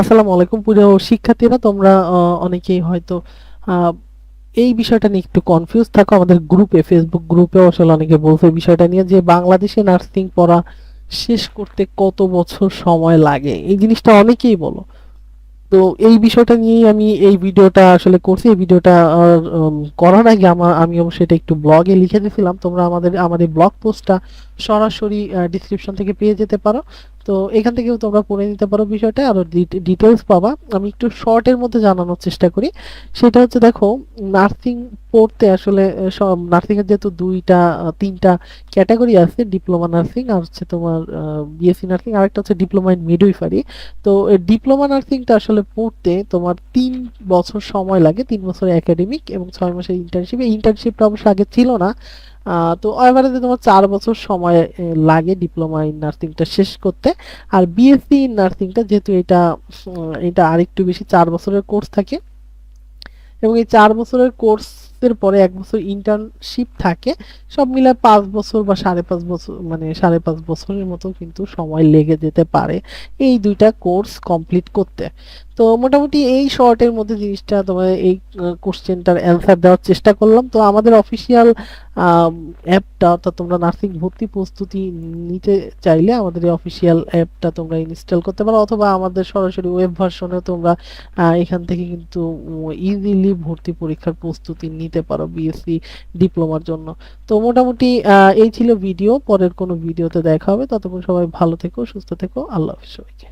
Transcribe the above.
আসসালামু আলাইকুম প্রিয় শিক্ষার্থীরা, তোমরা অনেকেই হয়তো এই বিষয়টা নিয়ে একটু কনফিউজ থাকো। আমাদের গ্রুপে ফেসবুক গ্রুপেও আসলে অনেকে বলছে বিষয়টা নিয়ে যে বাংলাদেশে নার্সিং পড়া শেষ করতে কত বছর সময় লাগে? এই জিনিসটা অনেকেই বলো। তো এই বিষয়টা নিয়েই আমি এই ভিডিওটা আসলে করছি। এই ভিডিওটা করার আগে আমার আমি অবশ্যই এটা একটু ব্লগে লিখে দিয়েছিলাম। তোমরা আমাদের আমাদের ব্লগ পোস্টটা সরাসরি ডিসক্রিপশন থেকে পেয়ে যেতে পারো। তো এখান থেকেও তোমরা পড়ে নিতে পারো বিষয়টা, আরও ডিটেলস পাবা। আমি একটু শর্টের মধ্যে জানানোর চেষ্টা করি। সেটা হচ্ছে দেখো নার্সিং পড়তে আসলে নার্সিং এর যেহেতু দুইটা তিনটা ক্যাটাগরি আছে ডিপ্লোমা নার্সিং আর হচ্ছে তোমার বিএসসি নার্সিং আর একটা হচ্ছে ডিপ্লোমা ইন মিডওয়াইফারি তো ডিপ্লোমা নার্সিংটা আসলে পড়তে তোমার তিন বছর সময় লাগে, তিন বছর একাডেমিক এবং ছয় মাসের ইন্টার্নশিপ এই ইন্টার্নশিপটা অবশ্য আগে ছিল না তো এভারেজে তোমার চার বছর সময় লাগে ডিপ্লোমা ইন নার্সিংটা শেষ করতে। আর বিএসসি ইন নার্সিংটা যেহেতু এটা এটা আরেকটু বেশি চার বছরের কোর্স থাকে। এবং এই চার বছরের কোর্সের পরে এক বছর ইন্টার্নশিপ থাকে, সব মিলে পাঁচ বছর বা সাড়ে পাঁচ বছর মানে সাড়ে পাঁচ বছরের মতো কিন্তু সময় লেগে যেতে পারে এই দুইটা কোর্স কমপ্লিট করতে। তো মোটামুটি এই শর্টের মধ্যে জিনিসটা তোমার এই কোশ্চেনটার অ্যান্সার দেওয়ার চেষ্টা করলাম। তো আমাদের অফিসিয়াল অ্যাপটা অর্থাৎ তোমরা নার্সিং ভর্তি প্রস্তুতি নিতে চাইলে আমাদের এই অফিসিয়াল অ্যাপটা তোমরা ইনস্টল করতে পারো অথবা আমাদের সরাসরি ওয়েব ভার্সনে তোমরা এখান থেকে কিন্তু ইজিলি ভর্তি পরীক্ষার প্রস্তুতি নিতে পারো বিএসসি ডিপ্লোমার জন্য। তো মোটামুটি এই ছিল ভিডিও পরের কোনো ভিডিওতে দেখা হবে। ততক্ষণ সবাই ভালো থেকো, সুস্থ থেকো। আল্লাহ হাফিজ সবাইকে।